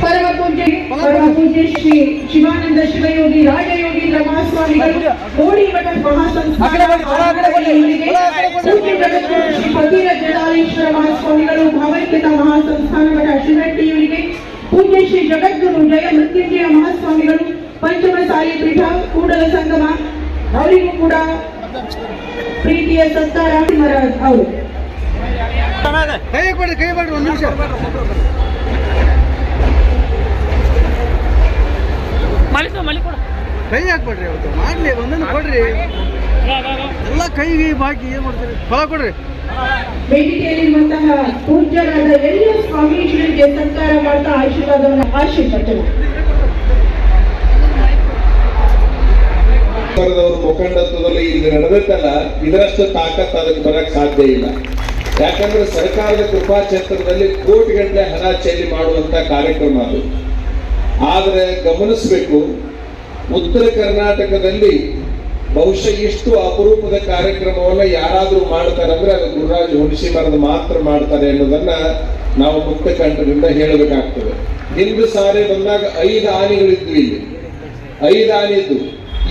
ಪರಮ ಪೂಜ್ಯ ಪರಮ ಪೂಜ್ಯ ಶ್ರೀ ಶಿವಾನಂದ ಶಿವಯೋಗಿ ರಾಜಯೋಗಿ ಮಹಾಸ್ವಾಮಿಗಳು ಕೋಡಿ ಮಠ ಶ್ರೀ ಜಲಾಲೇಶ್ವರ ಮಹಾಸ್ವಾಮಿಗಳು ಭಾವೈಕ್ಯತಾ ಮಹಾಸಂಸ್ಥಾನ ಮಠ ಶಿವಟ್ಟಿ ಇವರಿಗೆ ಪೂಜ್ಯ ಶ್ರೀ ಜಗದ್ಗುರು ಜಯ ಮೃತ್ಯುಂಜಯ ಮಹಾಸ್ವಾಮಿಗಳು ಪಂಚಮಸಾಲಿ ಪೀಠ ಕೂಡಲ ಸಂಗಮ ಅವರಿಗೂ ಕೂಡ ಪ್ರೀತಿಯ ಸತ್ತಾರ ಅವರು ಕೈ ಕೈ ಬಿಡ್ರಿ ಒಂದು ನಿಮಿಷ. ಮಾಲಿಕ ಮಲಿ ಕೊಡ ಕೈ ಹಾಕ್ಬಿಡ್ರಿ ಅವತ್ತು. ಮಾಡ್ಲಿ ಒಂದೊಂದು ಕೊಡ್ರಿ. ಎಲ್ಲ ಕೈಗೆ ಬಾಕಿ ಏನು ಮಾಡ್ತೀರಿ? ಫಲ ಕೊಡ್ರಿ. ವೇದಿಕೆಯಲ್ಲಿರುವಂತಹ ಪೂಜ್ಯರಾದ ಎಲ್ಲ ಸ್ವಾಮೀಜಿಗಳಿಗೆ ಸತ್ಕಾರ ಮಾಡ್ತಾ ಆಶೀರ್ವಾದವನ್ನು ಆಶೀರ್ವಚನ ಸರ್ಕಾರದವರ ಮುಖಂಡತ್ವದಲ್ಲಿ ಇದು ನಡೆದತ್ತಲ್ಲ ಇದರಷ್ಟು ತಾಕತ್ ಅದಕ್ಕೆ ಬರಕ್ ಸಾಧ್ಯ ಇಲ್ಲ. ಯಾಕಂದ್ರೆ ಸರ್ಕಾರದ ಕೃಪಾಛತ್ರದಲ್ಲಿ ಕೋಟಿ ಗಂಟೆ ಹಣ ಚೆಲ್ಲಿ ಮಾಡುವಂತ ಕಾರ್ಯಕ್ರಮ ಅದು. ಆದರೆ ಗಮನಿಸಬೇಕು, ಉತ್ತರ ಕರ್ನಾಟಕದಲ್ಲಿ ಬಹುಶಃ ಇಷ್ಟು ಅಪರೂಪದ ಕಾರ್ಯಕ್ರಮವನ್ನ ಯಾರಾದ್ರೂ ಮಾಡ್ತಾರಂದ್ರೆ ಅದು ಗುರುರಾಜ್ ಹುಣಸಿ ಮರದ ಮಾತ್ರ ಮಾಡ್ತಾರೆ ಅನ್ನೋದನ್ನ ನಾವು ಮುಕ್ತ ಕಂಠದಿಂದ ಹೇಳಬೇಕಾಗ್ತದೆ. ಹಿಂದೆ ಸಾರಿ ಬಂದಾಗ ಐದು ಆನೆಗಳಿದ್ವು ಇಲ್ಲಿ. ಐದು ಆನೆ ಇದ್ದು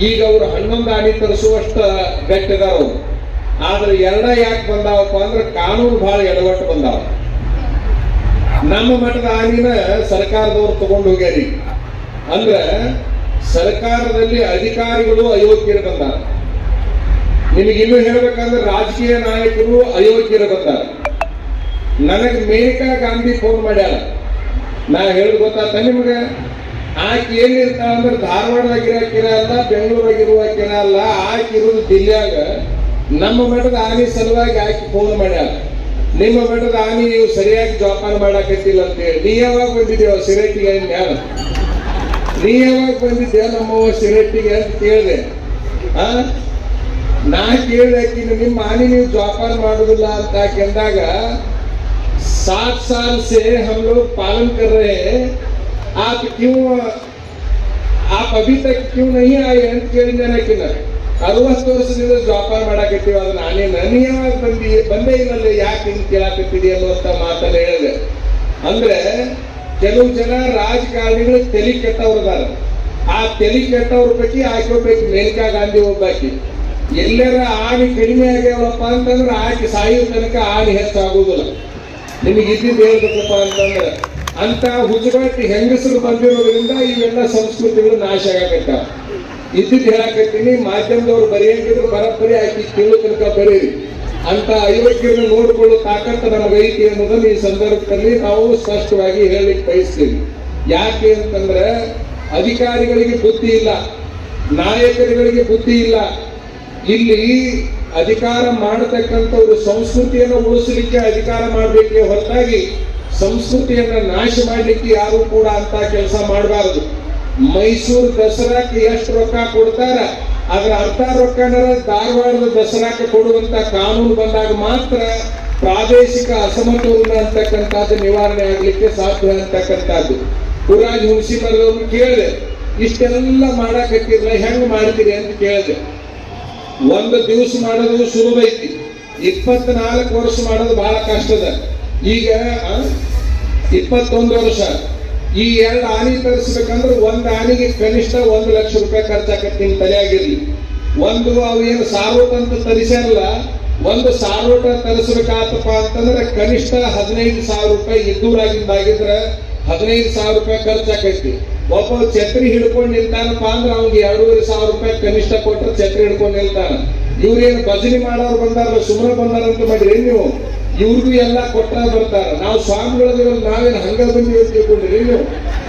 ಈಗ ಅವರು ಹನ್ನೊಂದು ಆನೆ ತರಿಸುವಷ್ಟು ಬೆಟ್ಟದ ಅವರು. ಆದ್ರೆ ಎರಡ ಯಾಕೆ ಬಂದಾವಪ್ಪ ಅಂದ್ರೆ ಕಾನೂನು ಬಹಳ ಎಡವಟ್ಟು ಬಂದಾವ. ನಮ್ಮ ಮಠದ ಆಗಿನ ಸರ್ಕಾರದವ್ರು ತಗೊಂಡು ಹೋಗ್ಯಾರಿ. ಅಂದ್ರೆ ಸರ್ಕಾರದಲ್ಲಿ ಅಧಿಕಾರಿಗಳು ಅಯೋಗ್ಯರು ಬಂದಾರ. ಇನ್ನು ಹೇಳ್ಬೇಕಂದ್ರೆ ರಾಜಕೀಯ ನಾಯಕರು ಅಯೋಗ್ಯರು ಬಂದಾರ. ನನಗೆ ಮೇನಕಾ ಗಾಂಧಿ ಫೋನ್ ಮಾಡ್ಯಾರ ನಾ ಹೇಳುದು ಗೊತ್ತಾತ ನಿಮ್ಗೆ? ಆಕೆ ಏನಿರ್ತಾಳ ಅಂದ್ರೆ ಧಾರವಾಡದಾಗಿರೋ ಅಲ್ಲ ಬೆಂಗಳೂರಾಗಿರುವ ಅಲ್ಲ, ಆಕೆ ಇರೋದು ದಿಲ್ಲ್ಯಾಗ. ನಮ್ಮ ಮಠದ ಆನೆ ಸಲುವಾಗಿ ಆಕೆ ಫೋನ್ ಮಾಡ್ಯಾಳ ನಿಮ್ಮ ಮಠದ ಆನೆ ನೀವು ಸರಿಯಾಗಿ ಜೋಪಾನ ಮಾಡಾಕತ್ತಿಲ್ಲ ಅಂತ ಹೇಳಿ ನೀ ಯಾವಾಗ ಬಂದಿದ್ದೇವ ಸಿರಟ್ಟಿಗೆ ಮ್ಯಾಲ ನೀ ಯಾವಾಗ ಬಂದಿದ್ದೆ ನಮ್ಮವ್ವ ಸಿರಟ್ಟಿಗೆ ಅಂತ ಕೇಳಿದೆ ಆ ನಾ ಕೇಳಿದೆ ಆಕಿನ ನಿಮ್ಮ ಆನೆ ನೀವು ಜೋಪಾನ ಮಾಡುದಿಲ್ಲ ಅಂತ ಕೆಂದಾಗ सात साल से हम लोग पालन कर रहे हैं आप क्यों आप अभी तक क्यों नहीं आए ಅಂತ ಕೇಳಿದ ನನಗಿನ ಅರವತ್ತು ವರ್ಷದಿಂದ ವ್ಯಾಪಾರ ಮಾಡಾಕತ್ತೀವಿ ಅದನ್ನ ನಾನೇ ನನಗೆ ಬಂದಿ, ಬಂದೇ ಇಲ್ಲ ಯಾಕೆ ಹಿಂಗ್ ಕೇಳಾಕತ್ತಿದೆ ಅನ್ನುವಂತ ಮಾತನ್ನ ಹೇಳಿದೆ. ಅಂದ್ರೆ ಕೆಲವು ಜನ ರಾಜಕಾರಣಿಗಳು ತಲೆ ಕೆಟ್ಟವ್ರದಾರ. ಆ ತಲೆ ಕೆಟ್ಟವ್ರ ಆಕೆ ಒಬ್ಬಾಕಿ ಮೇನಕಾ ಗಾಂಧಿ ಒಬ್ಬಾಕಿ. ಎಲ್ಲರ ಆಣಿ ಕಡಿಮೆ ಆಗ್ಯಾವಪ್ಪ ಅಂತಂದ್ರೆ ಆಕೆ ಸಾಯೋ ತನಕ ಆಣಿ ಹೆಚ್ಚಾಗುವುದಿಲ್ಲ. ನಿಮಗೆ ಇದ್ದಿದ್ದು ಹೇಳ್ಬೇಕಪ್ಪ ಅಂತಂದ್ರೆ ಅಂತ ಹುಜುಗಾಟಿ ಹೆಂಗಸರು ಬಂದಿರೋದ್ರಿಂದ ಇವೆಲ್ಲ ಸಂಸ್ಕೃತಿಗಳು ನಾಶ ಆಗಕತ್ತಾವ. ಇದ್ದಿದ್ದು ಹೇಳಕತ್ತೀನಿ, ಮಾಧ್ಯಮದವ್ರು ಬರೆಯಂಗಿದ್ರು ಪರಪರಿ ಆಕಿ ಕೇಳೋ ತನಕ ಬರೀರಿ? ಅಂತ ಐವತ್ತಿಯನ್ನು ನೋಡಿಕೊಳ್ಳೋ ತಾಕತ್ತ ನಮಗೈತಿ ಅನ್ನೋದನ್ನ ಈ ಸಂದರ್ಭದಲ್ಲಿ ನಾವು ಸ್ಪಷ್ಟವಾಗಿ ಹೇಳಲಿಕ್ಕೆ ಬಯಸ್ತೀವಿ. ಯಾಕೆ ಅಂತಂದ್ರೆ ಅಧಿಕಾರಿಗಳಿಗೆ ಬುದ್ಧಿ ಇಲ್ಲ, ನಾಯಕರುಗಳಿಗೆ ಬುದ್ಧಿ ಇಲ್ಲ. ಇಲ್ಲಿ ಅಧಿಕಾರ ಮಾಡತಕ್ಕಂಥವ್ರು ಸಂಸ್ಕೃತಿಯನ್ನು ಉಳಿಸಲಿಕ್ಕೆ ಅಧಿಕಾರ ಮಾಡಬೇಕೇ ಹೊರತಾಗಿ ಸಂಸ್ಕೃತಿಯನ್ನ ನಾಶ ಮಾಡಲಿಕ್ಕೆ ಯಾರು ಕೂಡ ಅಂತ ಕೆಲಸ ಮಾಡಬಾರದು. ಮೈಸೂರು ದಸರಾಕ್ಕೆ ಎಷ್ಟು ರೊಕ್ಕ ಕೊಡ್ತಾರ? ಅದರ ಅರ್ಧ ರೊಕ್ಕನ ಧಾರವಾಡದ ದಸರಾಕ್ಕೆ ಕೊಡುವಂತ ಕಾನೂನು ಬಂದಾಗ ಮಾತ್ರ ಪ್ರಾದೇಶಿಕ ಅಸಮತೋಲನ ಅಂತಕ್ಕಂಥದ್ದು ನಿವಾರಣೆ ಆಗ್ಲಿಕ್ಕೆ ಸಾಧ್ಯ ಅಂತಕ್ಕಂಥದ್ದು. ಪುರಾಜ್ ಹುಣಸಿಮರದವ್ರು ಕೇಳಿದೆ, ಇಷ್ಟೆಲ್ಲ ಮಾಡಕತ್ತಿರಲ್ಲ ಹೆಂಗ್ ಮಾಡ್ತೀರಿ? ಅಂತ ಕೇಳಿದೆ. ಒಂದು ದಿವಸ ಮಾಡೋದು ಸುಲಭ ಐತಿ. ಇಪ್ಪತ್ನಾಲ್ಕು ವರ್ಷ ಮಾಡೋದು ಬಹಳ ಕಷ್ಟದ. ಈಗ ಇಪ್ಪತ್ತೊಂದು ವರ್ಷ. ಈ ಎರಡು ಆನೆ ತರಿಸ್ಬೇಕಂದ್ರೆ ಒಂದು ಆನೆಗೆ ಕನಿಷ್ಠ ಒಂದು ಲಕ್ಷ ರೂಪಾಯಿ ಖರ್ಚಾಕತ್ತೆ ನಿಮ್ಮ ತಲೆಯಾಗಿರ್ಲಿ. ಒಂದು ಅವು ಏನು ಸಾರೋಟ ಅಂತ ತರಿಸ್ಯಾರಲ್ಲ, ಒಂದು ಸಾರೋಟ ತರಿಸ್ಬೇಕಾತಪ್ಪ ಅಂತಂದ್ರೆ ಕನಿಷ್ಠ ಹದಿನೈದು ಸಾವಿರ ರೂಪಾಯಿ ಇದ್ದೂರಾಗಿದ್ದಾಗಿದ್ರೆ ಹದಿನೈದು ಸಾವಿರ ರೂಪಾಯಿ ಖರ್ಚಾಕೈತಿ. ಒಬ್ಬ ಛತ್ರಿ ಹಿಡ್ಕೊಂಡು ನಿಲ್ತಾನಪ್ಪ ಅಂದ್ರೆ ಅವ್ನಿಗೆ ಎರಡೂವರೆ ಸಾವಿರ ರೂಪಾಯಿ ಕನಿಷ್ಠ ಕೊಟ್ಟರೆ ಛತ್ರಿ ಹಿಡ್ಕೊಂಡು ನಿಲ್ತಾನ. ಇವ್ರೇನು ಭಜನೆ ಮಾಡೋರು ಬಂದಾರಲ್ಲ ಸುಮ್ಮನೆ ಬಂದಾರಂತ ಮಾಡಿರಿ ನೀವು? ಇವ್ರಿಗೂ ಎಲ್ಲ ಕೊಟ್ಟ ಬರ್ತಾರ. ನಾವು ಸ್ವಾಮಿಗಳಿಗೆ ನಾವೇನು ಹಂಗ ಬಂದು ತಿಳ್ಕೊಂಡ್ರಿ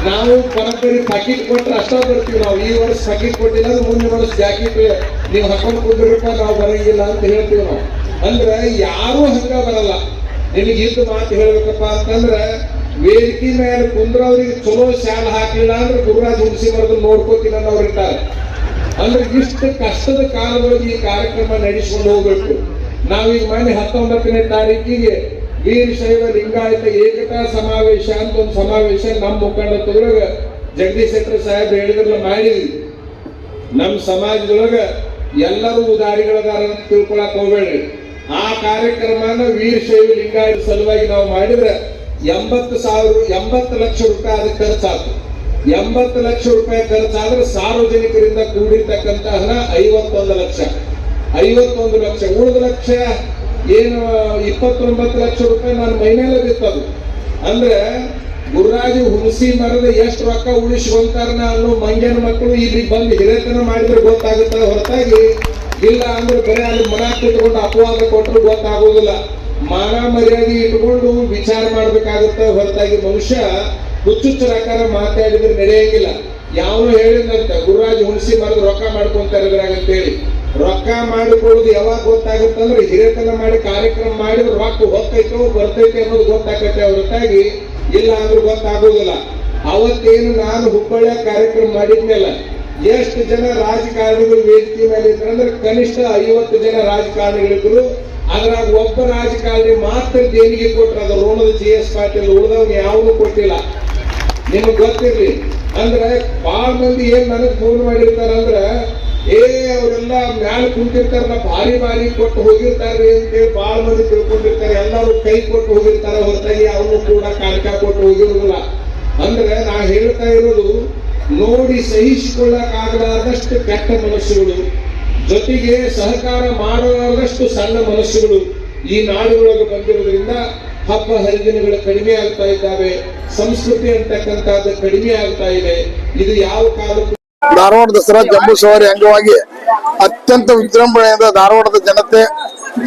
ನೀವು ಪರಂಪರೆ ಪ್ಯಾಕೆಟ್ ಕೊಟ್ಟರೆ ಅಷ್ಟ ಬರ್ತೀವಿ ನಾವು. ಈ ವರ್ಷ ಪಾಕಿಟ್ ಕೊಟ್ಟಿಲ್ಲ ಅಂದ್ರೆ ಮುಂದಿನ ವರ್ಷ ಜಾಕೆಟ್ ನೀವು ಹಾಕೊಂಡು ಕೊಟ್ಟಿರಪ್ಪ ನಾವು ಬರಂಗಿಲ್ಲ ಅಂತ ಹೇಳ್ತೀವಿ ನಾವು. ಅಂದ್ರೆ ಯಾರೂ ಹಂಗ ಬರಲ್ಲ. ನಿಮಗೆ ಇದ್ದು ಮಾತು ಹೇಳ್ಬೇಕಪ್ಪ ಅಂತಂದ್ರೆ ವೇದಿಕೆ ಮೇಲೆ ಕುಂದ್ರವ್ರಿಗೆ ಚಲೋ ಶಾಲ ಹಾಕಿಲ್ಲ ಅಂದ್ರೆ ಗುರುರಾಜ್ ಹುಣಸಿ ಬರೆದು ಇರ್ತಾರೆ. ಅಂದ್ರೆ ಇಷ್ಟು ಕಷ್ಟದ ಕಾಲದೊಳಗೆ ಈ ಕಾರ್ಯಕ್ರಮ ನಡೆಸ್ಕೊಂಡು ಹೋಗ್ಬೇಕು. ನಾವೀಗ ಮನೆ ಹತ್ತೊಂಬತ್ತನೇ ತಾರೀಕಿಗೆ ವೀರಶೈವ ಲಿಂಗಾಯತ ಏಕತಾ ಸಮಾವೇಶ ಅಂತ ಒಂದು ಸಮಾವೇಶ ನಮ್ಮ ಮುಖಂಡತ್ವದೊಳಗ ಜಗದೀಶ್ ಶೆಟ್ಟರ್ ಸಾಹೇಬ್ ಹೇಳಿದ್ರಲ್ಲ ಮಾಡಿದ್ವಿ. ನಮ್ಮ ಸಮಾಜದೊಳಗ ಎಲ್ಲರೂ ಉದಾರಿಗಳದಾರ ಅಂತ ತಿಳ್ಕೊಳಕ್ ಹೋಗ್ಬೇಡ್ರಿ. ಆ ಕಾರ್ಯಕ್ರಮನ ವೀರಶೈವ ಲಿಂಗಾಯತ ಸಲುವಾಗಿ ನಾವು ಮಾಡಿದ್ರೆ ಎಂಬತ್ತು ಸಾವಿರ ಎಂಬತ್ತು ಲಕ್ಷ ರೂಪಾಯಿ ಅದಕ್ಕೆ ಖರ್ಚಾಯ್ತು ಎಂಬತ್ತು ಲಕ್ಷ ರೂಪಾಯಿ ಖರ್ಚಾದ್ರೆ ಸಾರ್ವಜನಿಕರಿಂದ ಕೂಡಿರ್ತಕ್ಕಂತಹ ಐವತ್ತೊಂದು ಲಕ್ಷ. ಐವತ್ತೊಂದು ಲಕ್ಷ ಉಳಿದ ಲಕ್ಷ, ಏನು, ಇಪ್ಪತ್ತೊಂಬತ್ತು ಲಕ್ಷ ರೂಪಾಯಿ ನಾನು ಮೈ ಮೇಲೆ ಬಿತ್ತದು. ಅಂದ್ರೆ ಗುರುರಾಜು ಹುಣಸಿ ಮರದ ಎಷ್ಟು ರೊಕ್ಕ ಉಳಿಸ್ಕೊಂತಾರನ ಅನ್ನೋ ಮಂಗ್ಯನ ಮಕ್ಕಳು ಇಲ್ಲಿ ಬಂದು ಹಿರೇತನ ಮಾಡಿದ್ರೆ ಗೊತ್ತಾಗುತ್ತೆ ಹೊರತಾಗಿ, ಇಲ್ಲ ಅಂದ್ರೆ ಬರೀ ಅಲ್ಲಿ ಮನ ಕೂತ್ಕೊಂಡು ಅಪವಾದ ಕೊಟ್ಟರು ಗೊತ್ತಾಗೋದಿಲ್ಲ. ಮಾನ ಮರ್ಯಾದೆ ಇಟ್ಕೊಂಡು ವಿಚಾರ ಮಾಡ್ಬೇಕಾಗುತ್ತೆ. ಹೊರತಾಗಿ ಮನುಷ್ಯ ಹುಚ್ಚುಚ್ಚರಾಕಾರ ಮಾತಾಡಿದ್ರೆ ನಡೆಯಂಗಿಲ್ಲ. ಯಾವನು ಹೇಳಿದಂತ ಗುರುರಾಜ್ ಹುಣಸಿ ಮರದ ರೊಕ್ಕ ಅಂತೇಳಿ ರೊಕ್ಕ ಮಾಡಿಕೊಳ್ಳೋದು ಯಾವಾಗ ಗೊತ್ತಾಗುತ್ತೆ ಅಂದ್ರೆ ಹಿರೇತನ ಮಾಡಿ ಕಾರ್ಯಕ್ರಮ ಮಾಡಿದ್ರೆ ರೊಕ್ಕ ಹೊತ್ತೈತೋ ಬರ್ತೈತೆ ಅನ್ನೋದು ಗೊತ್ತಾಗತ್ತೆ. ಹೊರತಾಗಿ ಇಲ್ಲ ಅಂದ್ರೆ ಗೊತ್ತಾಗೋದಿಲ್ಲ. ಅವತ್ತೇನು ನಾನು ಹುಬ್ಬಳ್ಳಿಯ ಕಾರ್ಯಕ್ರಮ ಮಾಡಿದ್ಮೇಲೆ ಎಷ್ಟು ಜನ ರಾಜಕಾರಣಿಗಳು ವೇದಿಕೆ ಮೇಲೆ ಇದ್ರು ಅಂದ್ರೆ ಕನಿಷ್ಠ ಐವತ್ತು ಜನ ರಾಜಕಾರಣಿಗಳಿದ್ರು. ಅದ್ರಾಗ ಒಬ್ಬ ರಾಜಕಾರಣಿ ಮಾತ್ರ ದೇಣಿಗೆ ಕೊಟ್ರು. ಅದು ರೋಣದ ಜಿ ಎಸ್ ಪಾಟೀಲ್ ಉಳಿದವ್ನು ಯಾವನು ಕೊಟ್ಟಿಲ್ಲ. ನಿಮ್ಗೆ ಗೊತ್ತಿರ್ಲಿ. ಅಂದ್ರೆ ಬಾಳ ಮಂದಿ ಏನ್ ನನಗ್ ಫೋನ್ ಮಾಡಿರ್ತಾರ ಅಂದ್ರ ಏ, ಅವರೆಲ್ಲ ಮ್ಯಾಲ ಕುಂತಿರ್ತಾರಲ್ಲ ಬಾರಿ ಬಾರಿ ಕೊಟ್ಟು ಹೋಗಿರ್ತಾರೆ ಅಂತೇಳಿ ಬಾಳ ಮಂದಿ ತಿಳ್ಕೊಂಡಿರ್ತಾರೆ. ಎಲ್ಲರೂ ಕೈ ಕೊಟ್ಟು ಹೋಗಿರ್ತಾರ, ಹೊರತಾಗಿ ಅವನು ಕೂಡ ಕಾಲಕ ಕೊಟ್ಟು ಹೋಗಿರುದಿಲ್ಲ. ಅಂದ್ರೆ ನಾ ಹೇಳ್ತಾ ಇರೋದು, ನೋಡಿ ಸಹಿಸಿಕೊಳ್ಳಕ್ ಆಗಲಾರದಷ್ಟು ಕೆಟ್ಟ ಮನಸ್ಸುಗಳು, ಜೊತೆಗೆ ಸಹಕಾರ ಮಾಡಲಾರದಷ್ಟು ಸಣ್ಣ ಮನಸ್ಸುಗಳು ಈ ನಾಡುಗಳೊಳಗೆ ಬಂದಿರೋದ್ರಿಂದ ಹಬ್ಬ ಹರಿದಿನಗಳು ಕಡಿಮೆ ಆಗ್ತಾ ಇದ್ದಾವೆ. ಸಂಸ್ಕೃತಿ ಅಂತಕ್ಕಂಥದ್ದು ಕಡಿಮೆ ಆಗ್ತಾ ಇದೆ. ಇದು ಯಾವ ಕಾಲಕ್ಕೂ ಧಾರವಾಡ ದಸರಾ ಜಂಬೂ ಸವಾರಿ ಅಂಗವಾಗಿ ಅತ್ಯಂತ ವಿಜೃಂಭಣೆಯಿಂದ ಧಾರವಾಡದ ಜನತೆ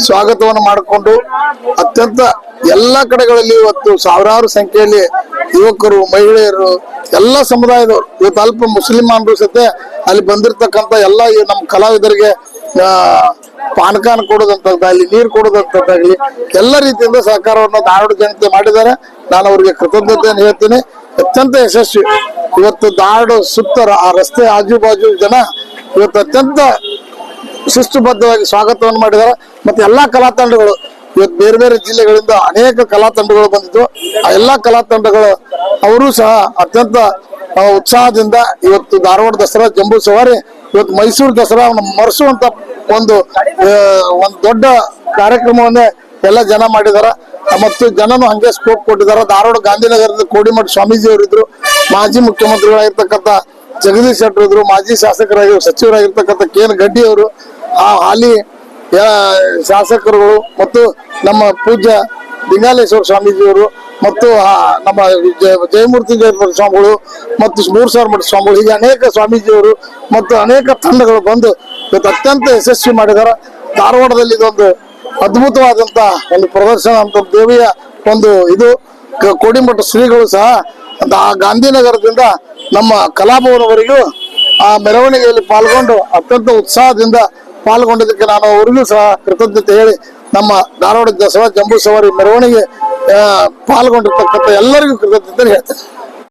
ಸ್ವಾಗತವನ್ನು ಮಾಡಿಕೊಂಡು ಅತ್ಯಂತ ಎಲ್ಲ ಕಡೆಗಳಲ್ಲಿ ಇವತ್ತು ಸಾವಿರಾರು ಸಂಖ್ಯೆಯಲ್ಲಿ ಯುವಕರು, ಮಹಿಳೆಯರು, ಎಲ್ಲ ಸಮುದಾಯದವರು, ಇವತ್ತು ಅಲ್ಪ ಮುಸ್ಲಿಮಾನರು ಸತೆ ಅಲ್ಲಿ ಬಂದಿರತಕ್ಕಂತ ಎಲ್ಲ ನಮ್ಮ ಕಲಾವಿದರಿಗೆ ಪಾನಕಾನ ಕೊಡೋದಂತದ್ದಾಗಲಿ ನೀರು ಕೊಡೋದಂತದ್ದಾಗಲಿ ಎಲ್ಲ ರೀತಿಯಿಂದ ಸಹಕಾರವನ್ನು ಧಾರವಾಡ ಜನತೆ ಮಾಡಿದ್ದಾರೆ. ನಾನು ಅವರಿಗೆ ಕೃತಜ್ಞತೆಯನ್ನು ಹೇಳ್ತೀನಿ. ಅತ್ಯಂತ ಯಶಸ್ವಿ. ಇವತ್ತು ಧಾರವಾಡ ಸುತ್ತ ಆ ರಸ್ತೆ ಆಜು ಬಾಜು ಜನ ಇವತ್ತು ಅತ್ಯಂತ ಶಿಸ್ತುಬದ್ಧವಾಗಿ ಸ್ವಾಗತವನ್ನು ಮಾಡಿದ್ದಾರೆ. ಮತ್ತೆ ಎಲ್ಲಾ ಕಲಾ ತಂಡಗಳು ಇವತ್ತು ಬೇರೆ ಬೇರೆ ಜಿಲ್ಲೆಗಳಿಂದ ಅನೇಕ ಕಲಾ ತಂಡಗಳು ಆ ಎಲ್ಲಾ ಕಲಾ ತಂಡಗಳು ಅವರು ಸಹ ಅತ್ಯಂತ ಉತ್ಸಾಹದಿಂದ ಇವತ್ತು ಧಾರವಾಡ ದಸರಾ ಜಂಬೂ ಸವಾರಿ, ಇವತ್ತು ಮೈಸೂರು ದಸರಾ ಮರೆಸುವಂತ ಒಂದು ಒಂದು ದೊಡ್ಡ ಕಾರ್ಯಕ್ರಮವನ್ನೇ ಎಲ್ಲ ಜನ ಮಾಡಿದಾರ ಮತ್ತು ಜನನು ಹಂಗೆ ಸ್ಕೋಪ್ ಕೊಟ್ಟಿದ್ದಾರೆ. ಧಾರವಾಡ ಗಾಂಧಿನಗರದ ಕೋಡಿಮಠ ಸ್ವಾಮೀಜಿ ಅವರಿದ್ರು ಮಾಜಿ ಮುಖ್ಯಮಂತ್ರಿಗಳಾಗಿರ್ತಕ್ಕಂಥ ಜಗದೀಶ್ ಶೆಟ್ಟರ್ ಇದ್ರು ಮಾಜಿ ಶಾಸಕರಾಗಿ ಸಚಿವರಾಗಿರ್ತಕ್ಕಂಥ ಕೆ ಎನ್ ಗಡ್ಡಿ ಅವರು, ಆ ಹಾಲಿ ಶಾಸಕರುಗಳು ಮತ್ತು ನಮ್ಮ ಪೂಜ್ಯ ಲಿಂಗಾಲೇಶ್ವರ ಸ್ವಾಮೀಜಿಯವರು ಮತ್ತು ನಮ್ಮ ಜಯ- ಜಯಮೂರ್ತಿ ಜಯಪುರ ಸ್ವಾಮಿಗಳು ಮತ್ತು ಮೂರು ಸಾವಿರ ಮಠ ಸ್ವಾಮಿಗಳು, ಹೀಗೆ ಅನೇಕ ಸ್ವಾಮೀಜಿಯವರು ಮತ್ತು ಅನೇಕ ತಂಡಗಳು ಬಂದು ಇವತ್ತು ಅತ್ಯಂತ ಯಶಸ್ವಿ ಮಾಡಿದ್ದಾರೆ. ಧಾರವಾಡದಲ್ಲಿ ಇದೊಂದು ಅದ್ಭುತವಾದಂತ ಒಂದು ಪ್ರದರ್ಶನ ಅಂತ ದೇವಿಯ ಒಂದು ಇದು. ಕೋಡಿಮಠ ಶ್ರೀಗಳು ಸಹ ದಾ- ಗಾಂಧಿನಗರದಿಂದ ನಮ್ಮ ಕಲಾಭವನವರೆಗೂ ಆ ಮೆರವಣಿಗೆಯಲ್ಲಿ ಪಾಲ್ಗೊಂಡು ಅತ್ಯಂತ ಉತ್ಸಾಹದಿಂದ ಪಾಲ್ಗೊಂಡಿದ್ದಕ್ಕೆ ನಾನು ಅವರಿಗೂ ಸಹ ಕೃತಜ್ಞತೆ ಹೇಳಿ ನಮ್ಮ ಧಾರವಾಡ ದಸರಾ ಜಂಬೂ ಸವಾರಿ ಮೆರವಣಿಗೆ ಪಾಲ್ಗೊಂಡಿರ್ತಕ್ಕಂಥ ಎಲ್ಲರಿಗೂ ಕೃತಜ್ಞತೆ ಹೇಳ್ತೇನೆ.